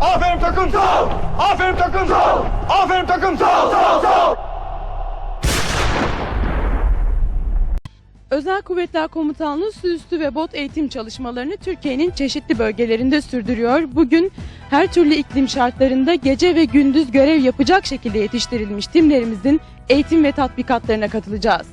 Aferin takım. Sağ ol. Aferin takım. Sağ ol. Aferin takım. Sağ ol. Sağ ol. Sağ ol. Özel Kuvvetler Komutanlığı su üstü ve bot eğitim çalışmalarını Türkiye'nin çeşitli bölgelerinde sürdürüyor. Bugün her türlü iklim şartlarında gece ve gündüz görev yapacak şekilde yetiştirilmiş timlerimizin eğitim ve tatbikatlarına katılacağız.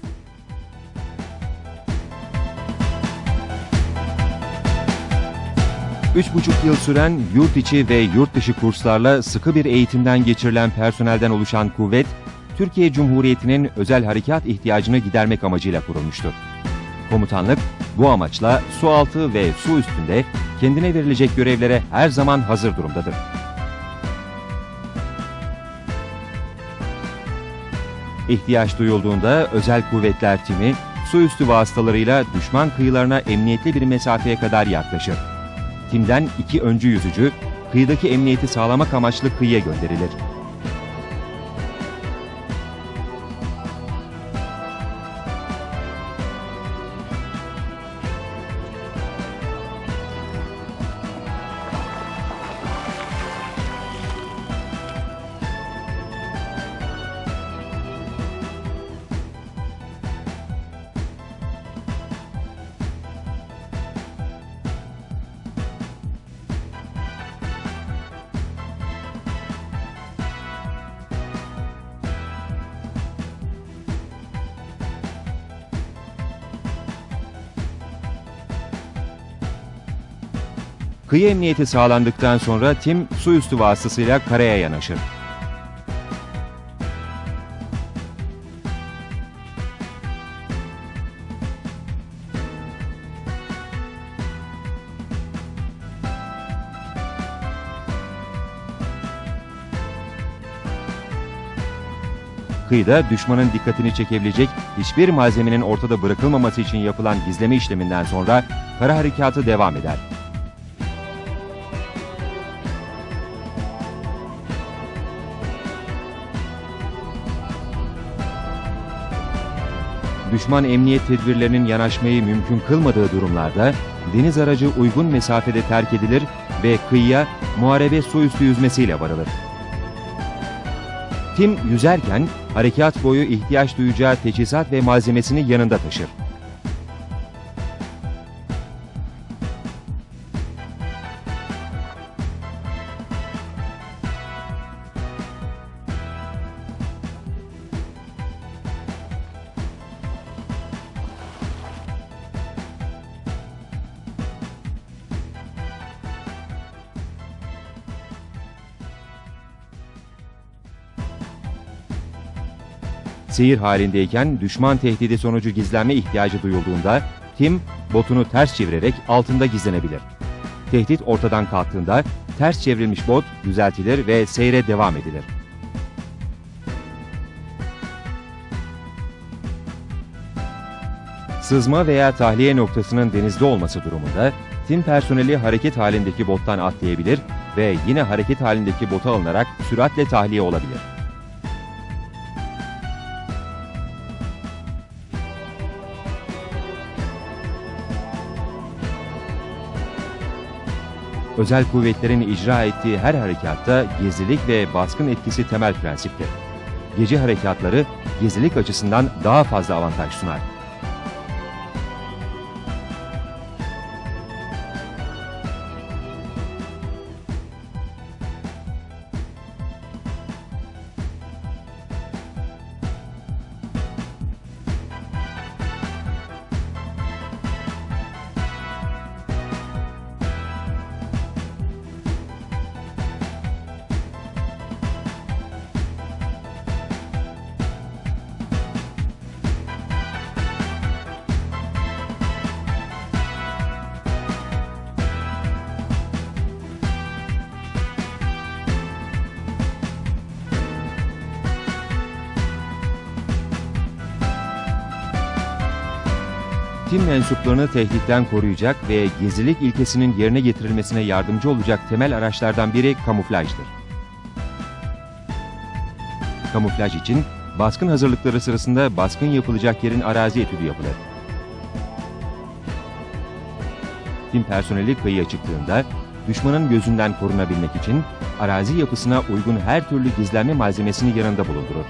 Üç buçuk yıl süren yurt içi ve yurt dışı kurslarla sıkı bir eğitimden geçirilen personelden oluşan kuvvet, Türkiye Cumhuriyeti'nin özel harekat ihtiyacını gidermek amacıyla kurulmuştur. Komutanlık, bu amaçla su altı ve su üstünde kendine verilecek görevlere her zaman hazır durumdadır. İhtiyaç duyulduğunda özel kuvvetler timi, su üstü vasıtalarıyla düşman kıyılarına emniyetli bir mesafeye kadar yaklaşır. Timden iki öncü yüzücü, kıyıdaki emniyeti sağlamak amaçlı kıyıya gönderilir. Kıyı emniyeti sağlandıktan sonra tim su üstü vasıtasıyla karaya yanaşır. Kıyıda düşmanın dikkatini çekebilecek hiçbir malzemenin ortada bırakılmaması için yapılan gizleme işleminden sonra kara harekatı devam eder. Düşman emniyet tedbirlerinin yanaşmayı mümkün kılmadığı durumlarda deniz aracı uygun mesafede terk edilir ve kıyıya muharebe su üstü yüzmesiyle varılır. Tim yüzerken harekat boyu ihtiyaç duyacağı teçhizat ve malzemesini yanında taşır. Seyir halindeyken düşman tehdidi sonucu gizlenme ihtiyacı duyulduğunda Tim botunu ters çevirerek altında gizlenebilir. Tehdit ortadan kalktığında ters çevrilmiş bot düzeltilir ve seyre devam edilir. Sızma veya tahliye noktasının denizde olması durumunda tim personeli hareket halindeki bottan atlayabilir ve yine hareket halindeki bota alınarak süratle tahliye olabilir. Özel kuvvetlerin icra ettiği her harekatta gizlilik ve baskın etkisi temel prensiptir. Gece harekatları gizlilik açısından daha fazla avantaj sunar. Tim mensuplarını tehditten koruyacak ve gizlilik ilkesinin yerine getirilmesine yardımcı olacak temel araçlardan biri kamuflajdır. Kamuflaj için baskın hazırlıkları sırasında baskın yapılacak yerin arazi etüdü yapılır. Tim personeli kıyıya çıktığında düşmanın gözünden korunabilmek için arazi yapısına uygun her türlü gizlenme malzemesini yanında bulundurur.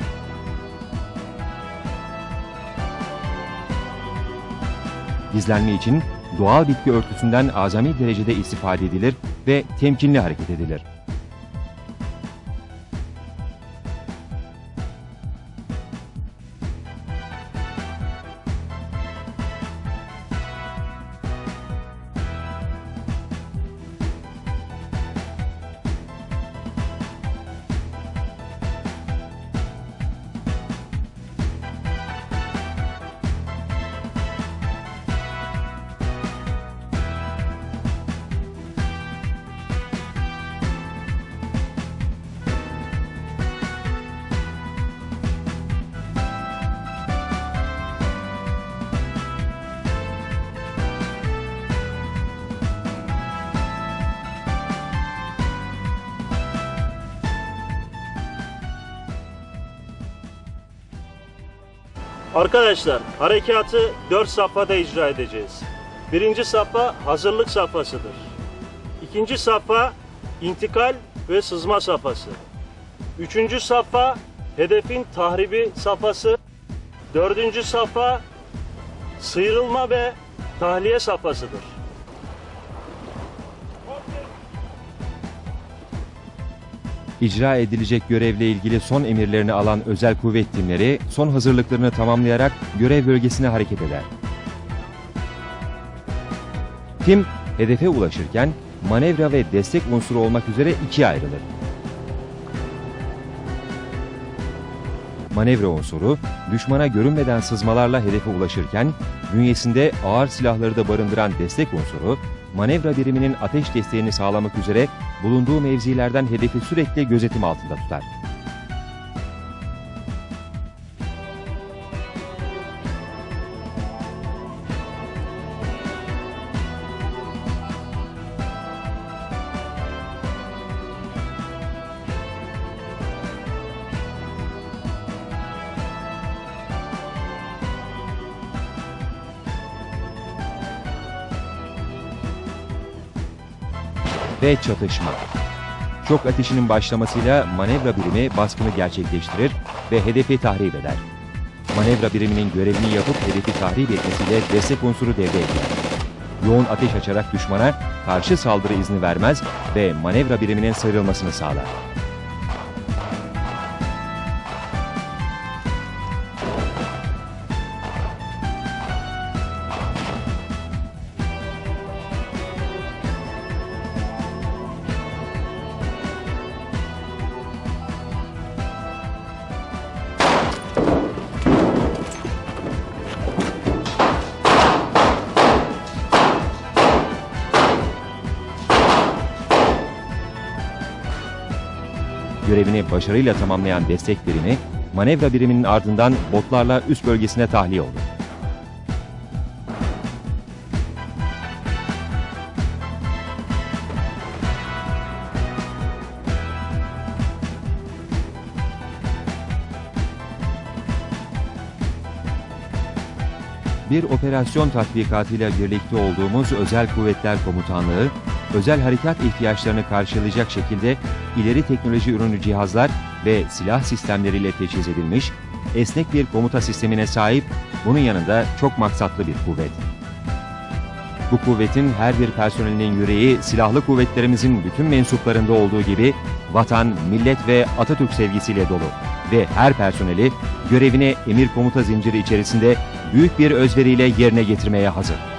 Gizlenme için doğal bitki örtüsünden azami derecede istifade edilir ve temkinli hareket edilir. Arkadaşlar harekatı 4 safhada icra edeceğiz. Birinci safha hazırlık safhasıdır. İkinci safha intikal ve sızma safhası. Üçüncü safha hedefin tahribi safhası. Dördüncü safha sıyrılma ve tahliye safhasıdır. İcra edilecek görevle ilgili son emirlerini alan özel kuvvet timleri son hazırlıklarını tamamlayarak görev bölgesine hareket eder. Tim hedefe ulaşırken manevra ve destek unsuru olmak üzere ikiye ayrılır. Manevra unsuru, düşmana görünmeden sızmalarla hedefe ulaşırken, bünyesinde ağır silahları da barındıran destek unsuru, manevra biriminin ateş desteğini sağlamak üzere bulunduğu mevzilerden hedefi sürekli gözetim altında tutar. Ve çatışma. Şok ateşinin başlamasıyla manevra birimi baskını gerçekleştirir ve hedefi tahrip eder. Manevra biriminin görevini yapıp hedefi tahrip etmesiyle destek unsuru devreye girer. Yoğun ateş açarak düşmana karşı saldırı izni vermez ve manevra biriminin sıyrılmasını sağlar. Görevini başarıyla tamamlayan destek birimi, manevra biriminin ardından botlarla üst bölgesine tahliye olur. Bir operasyon tatbikatıyla birlikte olduğumuz Özel Kuvvetler Komutanlığı, özel harekat ihtiyaçlarını karşılayacak şekilde ileri teknoloji ürünü cihazlar ve silah sistemleriyle teçhiz edilmiş, esnek bir komuta sistemine sahip, bunun yanında çok maksatlı bir kuvvet. Bu kuvvetin her bir personelinin yüreği silahlı kuvvetlerimizin bütün mensuplarında olduğu gibi vatan, millet ve Atatürk sevgisiyle dolu ve her personeli görevini emir komuta zinciri içerisinde büyük bir özveriyle yerine getirmeye hazır.